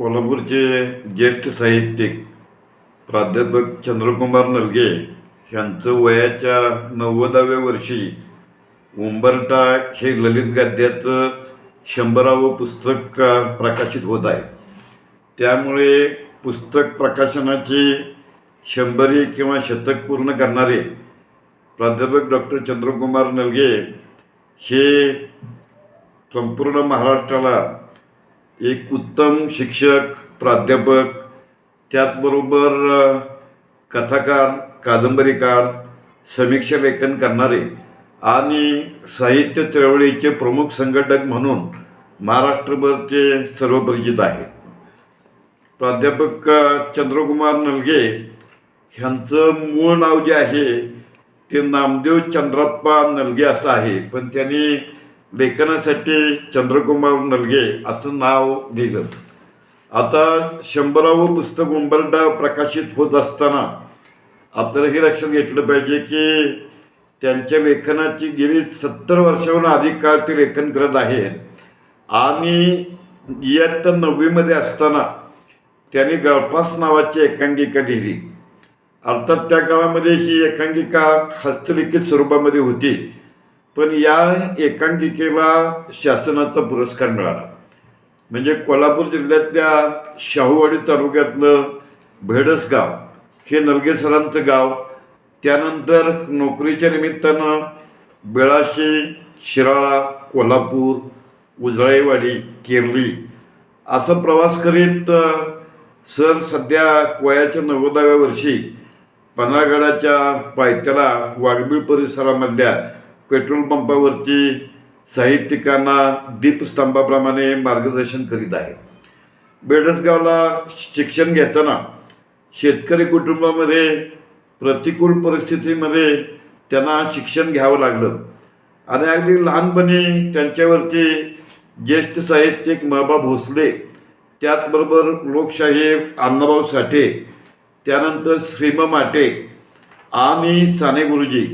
कोल्हापूरचे ज्येष्ठ साहित्यिक प्राध्यापक चंद्रकुमार नलगे यांचं वयाच्या नव्वदाव्या वर्षी उंबरटा हे ललित गद्याचं शंभरावं पुस्तक अ, प्रकाशित होत आहे. त्यामुळे पुस्तक प्रकाशनाची शंभरी किंवा शतक पूर्ण करणारे प्राध्यापक डॉक्टर चंद्रकुमार नलगे हे संपूर्ण महाराष्ट्राला एक उत्तम शिक्षक प्राध्यापक त्याचबरोबर कथाकार कादंबरीकार समीक्षा लेखन करणारे आणि साहित्य चळवळीचे प्रमुख संघटक म्हणून महाराष्ट्रभर ते सर्वपरिचित आहेत. प्राध्यापक चंद्रकुमार नलगे ह्यांचं मूळ नाव जे आहे ते नामदेव चंद्रप्पा नलगे असं आहे. पण त्यांनी लेखनासाठी चंद्रकुमार नलगे असं नाव लिहिलं. आता शंभरावं पुस्तक उंबरडा प्रकाशित होत असताना आपल्याला हे लक्षात घेतलं पाहिजे की त्यांच्या लेखनाची गेली सत्तर वर्षाहून अधिक काळ ते लेखन करत आहेत आणि इयत्ता नववीमध्ये असताना त्यांनी गळफास नावाची एकांकिका लिहिली. अर्थात त्या काळामध्ये ही एकांकिका हस्तलिखित स्वरूपामध्ये होती. पण या एकांकिकेला शासनाचा पुरस्कार मिळाला. म्हणजे कोल्हापूर जिल्ह्यातल्या शाहूवाडी तालुक्यातलं भेडस गाव हे नलगेसरांचं गाव त्यानंतर नोकरीच्या निमित्तानं बेळाशी शिराळा कोल्हापूर उजळाईवाडी केरली असा प्रवास करीत सर सध्या वयाच्या नव्वदाव्या वर्षी पन्हाळगडाच्या पायथ्याला वाघबीळ परिसरामधल्या पेट्रोल पंपावरती साहित्यिकांना दीपस्तंभाप्रमाणे मार्गदर्शन करीत आहे. बेडसगावला शिक्षण घेताना शेतकरी कुटुंबामध्ये प्रतिकूल परिस्थितीमध्ये त्यांना शिक्षण घ्यावं लागलं. आणि अगदी लहानपणी त्यांच्यावरती ज्येष्ठ साहित्यिक महाबा भोसले त्याचबरोबर लोकशाही अण्णाभाऊ साठे त्यानंतर श्रीम माटे आणि साने गुरुजी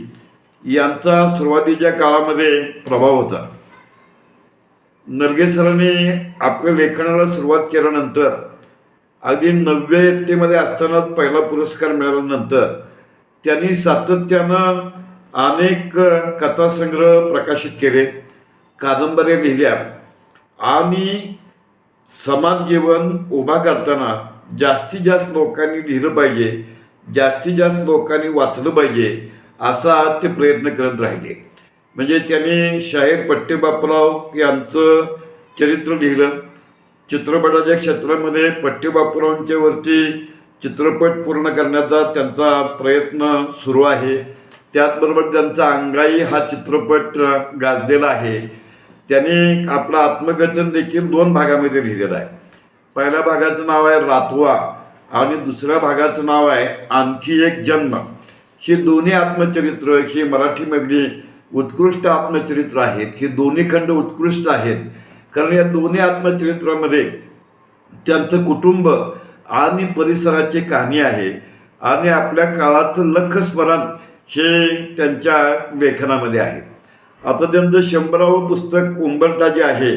यांचा सुरुवातीच्या काळामध्ये प्रभाव होता. नरगेसराने आपल्या लेखनाला सुरुवात केल्यानंतर अगदी नवव्या इयत्तेमध्ये असताना पहिला पुरस्कार मिळाल्यानंतर त्यांनी सातत्यानं अनेक कथासंग्रह प्रकाशित केले कादंबऱ्या लिहिल्या आणि समाज जीवन उभा करताना जास्तीत जास्त लोकांनी लिहिलं पाहिजे जास्तीत जास्त लोकांनी वाचलं पाहिजे असा ते प्रयत्न करत राहिले. म्हणजे त्यांनी शाहीर पट्टेबापूराव यांचं चरित्र लिहिलं. चित्रपटाच्या क्षेत्रामध्ये पट्टेबापूरावांच्या वरती चित्रपट पूर्ण करण्याचा त्यांचा प्रयत्न सुरू आहे. त्याचबरोबर त्यांचा अंगाई हा चित्रपट गाजलेला आहे. त्यांनी आपलं आत्मकथन देखील दोन भागामध्ये लिहिलेलं आहे. पहिल्या भागाचं नाव आहे रातवा आणि दुसऱ्या भागाचं नाव आहे आणखी एक जन्म. ही दोन्ही आत्मचरित्र ही मराठीमधली उत्कृष्ट आत्मचरित्र आहेत. ही दोन्ही खंड उत्कृष्ट आहेत. कारण या दोन्ही आत्मचरित्रामध्ये त्यांचं कुटुंब आणि परिसराची कहाणी आहे. आणि आपल्या काळाचं लखस्मरण हे त्यांच्या लेखनामध्ये आहे. आता त्यांचं शंभरावं पुस्तक उंबरटा जे आहे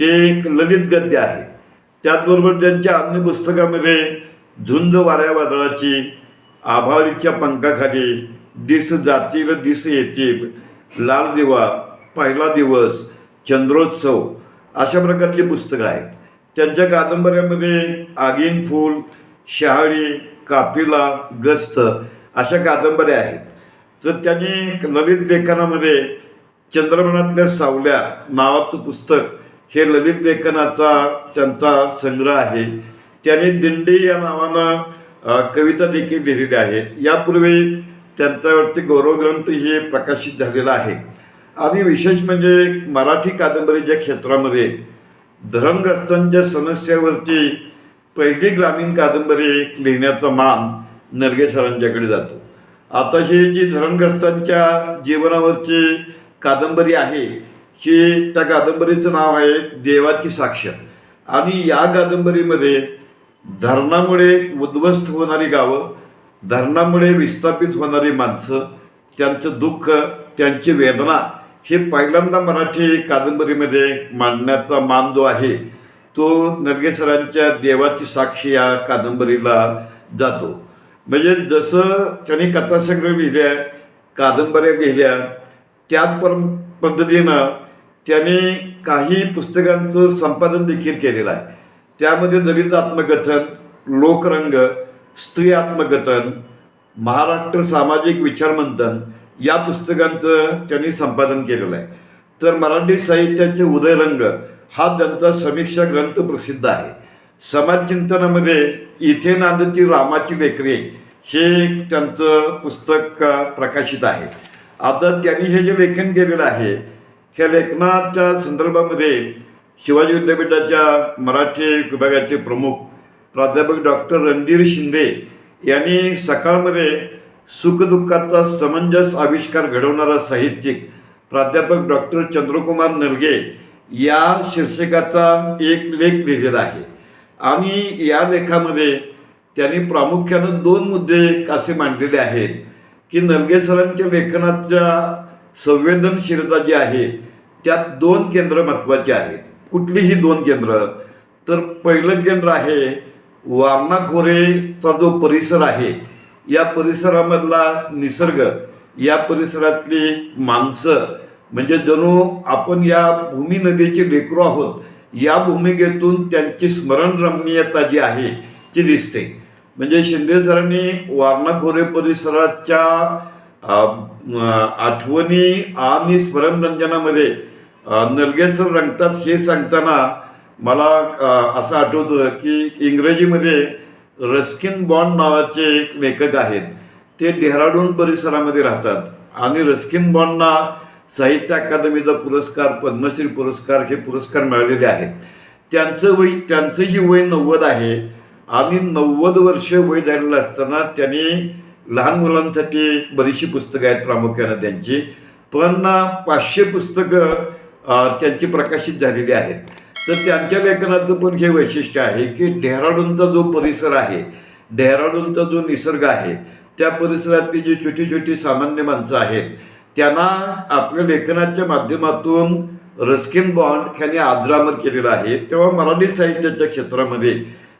ते एक ललित गद्य आहे. त्याचबरोबर त्यांच्या अन्य पुस्तकामध्ये झुंज वाऱ्या वादळाची आभाळीच्या पंखाखाली दिस जातील दिस येतील लाल दिवा पहिला दिवस चंद्रोत्सव अशा प्रकारची पुस्तकं आहेत. त्यांच्या कादंबऱ्यामध्ये आगीन फूल शहाळी काफिला गस्त अशा कादंबऱ्या आहेत. तर त्यांनी ललित लेखनामध्ये चंद्रमनातल्या सावल्या नावाचं पुस्तक हे ललित लेखनाचा त्यांचा संग्रह आहे. त्याने दिंडी या नावानं कविता देखील लिहिलेल्या आहेत. यापूर्वी त्यांच्यावरती गौरवग्रंथ हे प्रकाशित झालेला आहे. आणि विशेष म्हणजे मराठी कादंबरीच्या क्षेत्रामध्ये धरणग्रस्तांच्या समस्यावरती पहिली ग्रामीण कादंबरी लिहिण्याचा मान नरगे सरांच्याकडे जातो. आता ही जी धरणग्रस्तांच्या जीवनावरची कादंबरी आहे ही त्या कादंबरीचं नाव आहे देवाची साक्ष. आणि या कादंबरीमध्ये धरणामुळे उद्ध्वस्त होणारी गावं धरणामुळे विस्थापित होणारी माणसं त्यांचं दुःख त्यांची वेदना हे पहिल्यांदा मराठी कादंबरीमध्ये मांडण्याचा मान जो आहे तो नरगेसरांच्या देवाची साक्षी या कादंबरीला जातो. म्हणजे जसं त्यांनी कथासंग्रह लिहिल्या कादंबऱ्या लिहिल्या त्याच पर पद्धतीनं त्याने काही पुस्तकांचं संपादन देखील केलेलं आहे. त्यामध्ये दलित आत्मकथन लोकरंग स्त्री आत्मकथन महाराष्ट्र सामाजिक विचारमंथन या पुस्तकांचं त्यांनी संपादन केलेलं आहे. तर मराठी साहित्याचे उदयरंग हा त्यांचा समीक्षा ग्रंथ प्रसिद्ध आहे. समाजचिंतनामध्ये इथे नांदती रामाची लेकरे हे त्यांचं पुस्तक प्रकाशित आहे. आता त्यांनी हे जे लेखन केलेलं आहे ह्या लेखनाच्या संदर्भामध्ये शिवाजी विद्यापीठाच्या मराठी विभागाचे प्रमुख प्राध्यापक डॉक्टर रणधीर शिंदे यांनी सकाळमध्ये सुखदुःखाचा समंजस आविष्कार घडवणारा साहित्यिक प्राध्यापक डॉक्टर चंद्रकुमार नलगे या शीर्षकाचा एक लेख लिहिलेला आहे. आणि या लेखामध्ये त्यांनी प्रामुख्यानं दोन मुद्दे असे मांडलेले आहेत की नलगे सरांच्या लेखनाच्या संवेदनशीलता जी आहे त्यात दोन केंद्र महत्त्वाची आहेत. कुठलीही दोन केंद्र तर पहिलं केंद्र आहे वारणा खोरेचा जो परिसर आहे या परिसरामधला निसर्ग या परिसरातली माणसं म्हणजे जणू आपण या भूमी नदीचे लेकरू आहोत या भूमिकेतून त्यांची स्मरणरमणीयता जी आहे ती दिसते. म्हणजे शिंदे सरांनी वारणा खोरे परिसराच्या आठवणी आणि स्मरणरंजनामध्ये नलगेसर रंगतात हे सांगताना मला असं आठवतं की इंग्रजीमध्ये रस्किन बॉन्ड नावाचे एक लेखक आहेत. ते डेहराडून परिसरामध्ये राहतात. आणि रस्किन बॉन्डना साहित्य अकादमीचा पुरस्कार पद्मश्री पुरस्कार हे पुरस्कार मिळालेले आहेत. त्यांचं वय त्यांचंही वय नव्वद आहे आणि नव्वद वर्ष वय झालेलं असताना त्यांनी लहान मुलांसाठी बरीचशी पुस्तकं आहेत प्रामुख्यानं त्यांची. पण पाचशे पुस्तकं त्यांची प्रकाशित झालेली आहेत तर त्यांच्या लेखनाचं पण हे वैशिष्ट्य आहे की डेहराडूनचा जो परिसर आहे डेहराडूनचा जो निसर्ग आहे त्या परिसरातली जी छोटी छोटी सामान्य माणसं आहेत त्यांना आपल्या लेखनाच्या माध्यमातून रस्किन बॉन्ड ह्याने आदरामर केलेला आहे. तेव्हा मराठी साहित्याच्या क्षेत्रामध्ये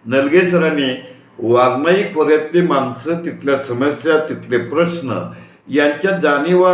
नलगे सरांनी वारणाई खोऱ्यातली माणसं तिथल्या समस्या तिथले प्रश्न यांच्या जाणीवा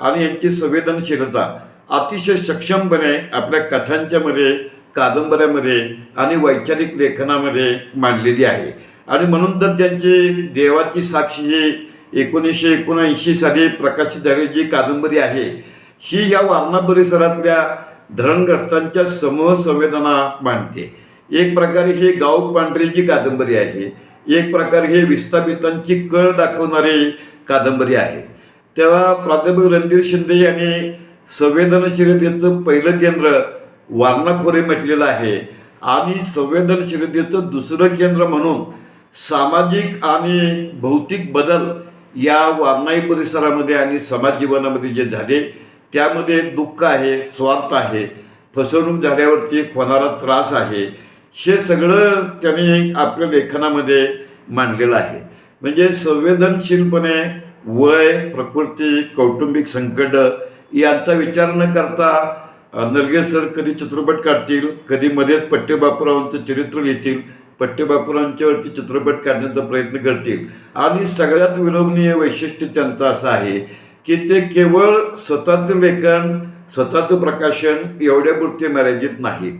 आणि यांची संवेदनशीलता अतिशय सक्षमपणे आपल्या कथांच्यामध्ये कादंबऱ्यामध्ये आणि वैचारिक लेखनामध्ये मांडलेली आहे. आणि म्हणून तर त्यांची देवाची साक्षी ही एकोणीसशे एकोणऐंशी साली प्रकाशित झालेली जी कादंबरी आहे ही या वारणा परिसरातल्या धरणग्रस्तांच्या समूह संवेदना मांडते. एक प्रकारे ही गाव पांढरीची कादंबरी आहे. एक प्रकारे हे विस्थापितांची कळ दाखवणारी कादंबरी आहे. तेव्हा प्राध्यापक रणधीर शिंदे यांनी संवेदनशीलतेचं पहिलं केंद्र वारणाखोरे म्हटलेलं आहे. आणि संवेदनशीलतेचं दुसरं केंद्र म्हणून सामाजिक आणि भौतिक बदल या वारणाई परिसरामध्ये आणि समाज जीवनामध्ये जे झाले त्यामध्ये दुःख आहे स्वार्थ आहे फसवणूक झाल्यावरती होणारा त्रास आहे हे सगळं त्याने आपल्या लेखनामध्ये मांडलेलं आहे. म्हणजे संवेदनशीलपणे वय प्रकृती कौटुंबिक संकट यांचा विचार न करता अ, सर कधी चित्रपट काढतील कधी मध्येच पट्टेबापूरावांचं चरित्र लिहितील पट्टेबापूरांच्यावरती चित्रपट काढण्याचा प्रयत्न करतील. आणि सगळ्यात विलोभनीय वैशिष्ट्य त्यांचं असं आहे की ते केवळ स्वतःचं लेखन स्वतःचं प्रकाशन एवढ्यापुरते मर्यादित नाहीत.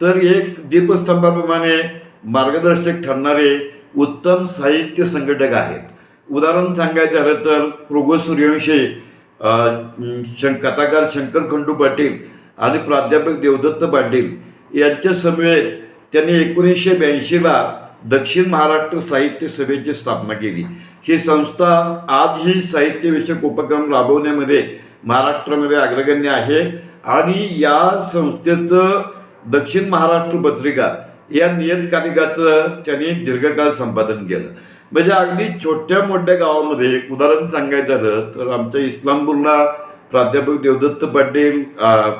तर एक दीपस्तंभाप्रमाणे मार्गदर्शक ठरणारे उत्तम साहित्य संघटक आहेत. उदाहरण सांगायचं झालं तर कृगो सूर्यवंशी शं कथाकार शंकर खंडू पाटील आणि प्राध्यापक देवदत्त पाटील यांच्या समवेत त्यांनी एकोणीसशे ब्याऐंशीला दक्षिण महाराष्ट्र साहित्य सभेची स्थापना केली. ही संस्था आजही साहित्यविषयक उपक्रम राबवण्यामध्ये महाराष्ट्रामध्ये अग्रगण्य आहे आणि या संस्थेचं दक्षिण महाराष्ट्र पत्रिका या नियतकालिकाचं त्यांनी दीर्घकाळ संपादन केलं. म्हणजे अगदी छोट्या मोठ्या गावामध्ये उदाहरण सांगायचं झालं तर आमच्या इस्लामपूरला प्राध्यापक देवदत्त पाटील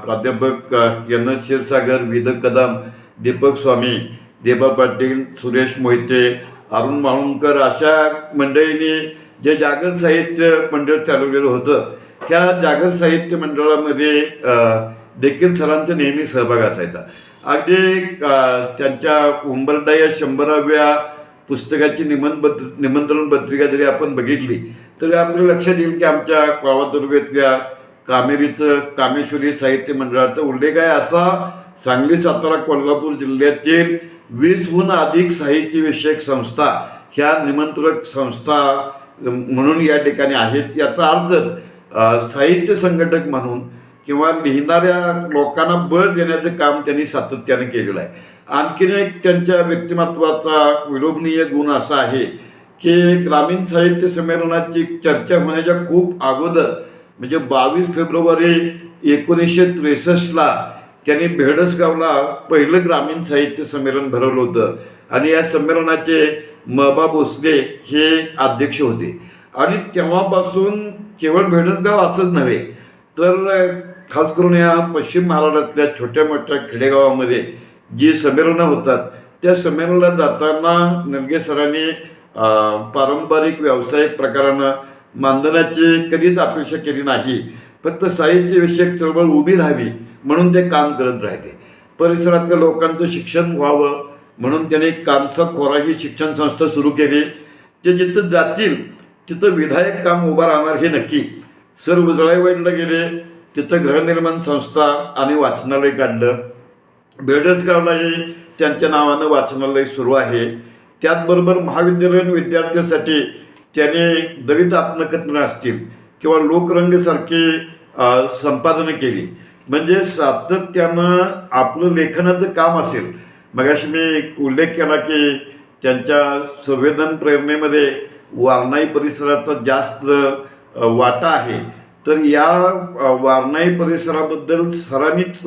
प्राध्यापक एन एस क्षीरसागर विद कदम दीपक स्वामी देबा पाटील सुरेश मोहिते अरुण माळुंकर अशा मंडळींनी जे जागर साहित्य मंडळ चालवलेलं होतं ह्या जागर साहित्य मंडळामध्ये देखील सरांचा नेहमी सहभाग असायचा. अगदी त्यांच्या उंबरडा या शंभराव्या पुस्तकाची निमंत्रण निमंत्रण पत्रिका जरी आपण बघितली तरी आपल्या लक्षात येईल की आमच्या कावादुर्गेतल्या कामेरीचं कामेश्वरी साहित्य मंडळाचा उल्लेख आहे. असा सांगली सातारा कोल्हापूर जिल्ह्यातील वीसहून अधिक साहित्यविषयक संस्था ह्या निमंत्रक संस्था म्हणून या ठिकाणी आहेत. याचा अर्थ साहित्य संघटक म्हणून किंवा लिहिणाऱ्या लोकांना बळ देण्याचं काम त्यांनी सातत्याने केलेलं आहे. आणखीन एक त्यांच्या व्यक्तिमत्वाचा विलोभनीय गुण असा आहे की ग्रामीण साहित्य संमेलनाची चर्चा होण्याच्या खूप अगोदर म्हणजे बावीस फेब्रुवारी एकोणीसशे त्रेसष्टला त्यांनी भेडसगावला पहिलं ग्रामीण साहित्य संमेलन भरवलं होतं. आणि या संमेलनाचे महबा भोसले हे अध्यक्ष होते. आणि तेव्हापासून केवळ भेडसगाव असंच नव्हे तर खास करून या पश्चिम महाराष्ट्रातल्या छोट्या मोठ्या खेडेगावामध्ये जी संमेलनं होतात त्या संमेलनाला जाताना नलगे सरांनी पारंपरिक व्यावसायिक प्रकारानं मानधनाची कधीच अपेक्षा केली नाही. फक्त साहित्यविषयक चळवळ उभी राहावी म्हणून ते काम करत राहिले. परिसरातल्या लोकांचं शिक्षण व्हावं म्हणून त्याने कामचा खोरा ही शिक्षण संस्था सुरू केली. ते जिथं जातील तिथं विधायक काम उभं राहणार हे नक्की. सर उजळाईवाडीला गेले तिथं गृहनिर्माण संस्था आणि वाचनालय काढलं. बेडसगावलाही त्यांच्या नावानं वाचनालय सुरू आहे त्याचबरोबर महाविद्यालयीन विद्यार्थ्यांसाठी त्याने दलित आत्मकथनं असतील किंवा लोकरंगसारखी संपादनं केली. म्हणजे सातत्यानं आपलं लेखनाचं काम असेल. मगाशी मी उल्लेख केला की त्यांच्या संवेदन प्रेरणेमध्ये वारणाई परिसराचा जास्त वाटा आहे. तर या वारणाई परिसराबद्दल सरांनीच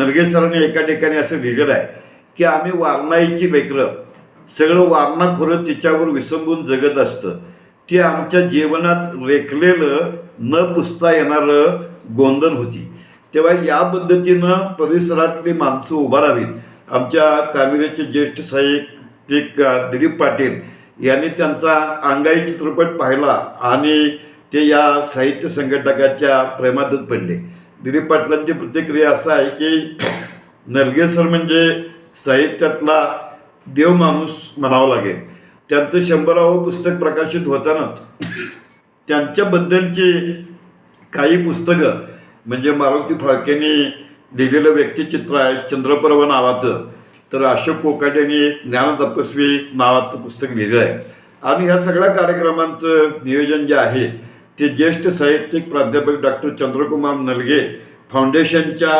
अ, सरांनी एका ठिकाणी असं लिहिलेलं आहे की आम्ही वारणाईची लेकरं सगळं वारणा खोरं तिच्यावर विसंबून जगत असतं. ते आमच्या जीवनात रेखलेलं न पुसता येणारं गोंधन होती. तेव्हा या पद्धतीनं परिसरातली माणसं उभारावीत आमच्या कामिरेचे ज्येष्ठ साहित्यिक दिलीप पाटील यांनी त्यांचा अंगाई चित्रपट पाहिला आणि ते या साहित्य संघटकाच्या प्रेमातच पडले. दिलीप पाटलांची प्रतिक्रिया असं आहे की नरगेसर म्हणजे साहित्यातला देव माणूस म्हणावं लागेल. त्यांचं शंभरावं पुस्तक प्रकाशित होताना त्यांच्याबद्दलची काही पुस्तकं म्हणजे मारुती फाळकेंनी लिहिलेलं व्यक्तिचित्र आहे चंद्रपर्व नावाचं. तर अशोक कोकाट्यांनी ज्ञान तपस्वी नावाचं पुस्तक लिहिलं आहे. आणि ह्या सगळ्या कार्यक्रमांचं नियोजन जे आहे ते ज्येष्ठ साहित्यिक प्राध्यापक डॉक्टर चंद्रकुमार नलगे फाउंडेशनच्या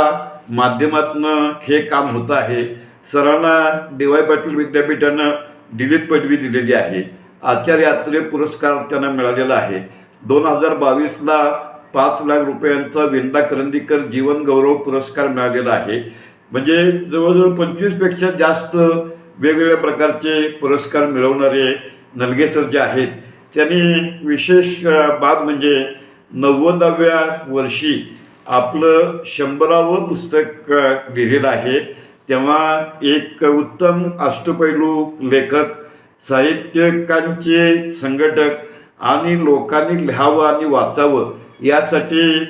माध्यमातून हे काम होतं आहे. सरांना डी वाय पाटील विद्यापीठानं डिलीट पदवी दिलेली आहे. आचार्यात्रे पुरस्कार त्यांना मिळालेला आहे. दोन हजार बावीसला पाच लाख रुपयांचा विंदा करंदीकर जीवन गौरव पुरस्कार मिळालेला आहे. म्हणजे जवळजवळ पंचवीसपेक्षा जास्त वेगवेगळ्या प्रकारचे पुरस्कार मिळवणारे नलगे सर जे आहेत त्यांनी विशेष बाब म्हणजे नव्वदाव्या वर्षी आपलं शंभरावं पुस्तक लिहिलेलं आहे. तेव्हा एक उत्तम अष्टपैलू लेखक साहित्यकांचे संघटक आणि लोकांनी लिहावं आणि वाचावं यासाठी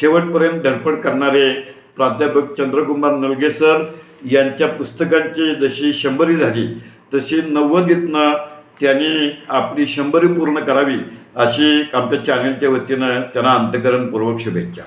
शेवटपर्यंत धडपड करणारे प्राध्यापक चंद्रकुमार नलगे सर यांच्या पुस्तकांची जशी शंभरी झाली तशी नव्वदीतनं त्यांनी आपली शंभरी पूर्ण करावी अशी आमच्या चॅनलच्या वतीनं त्यांना अंतकरणपूर्वक शुभेच्छा.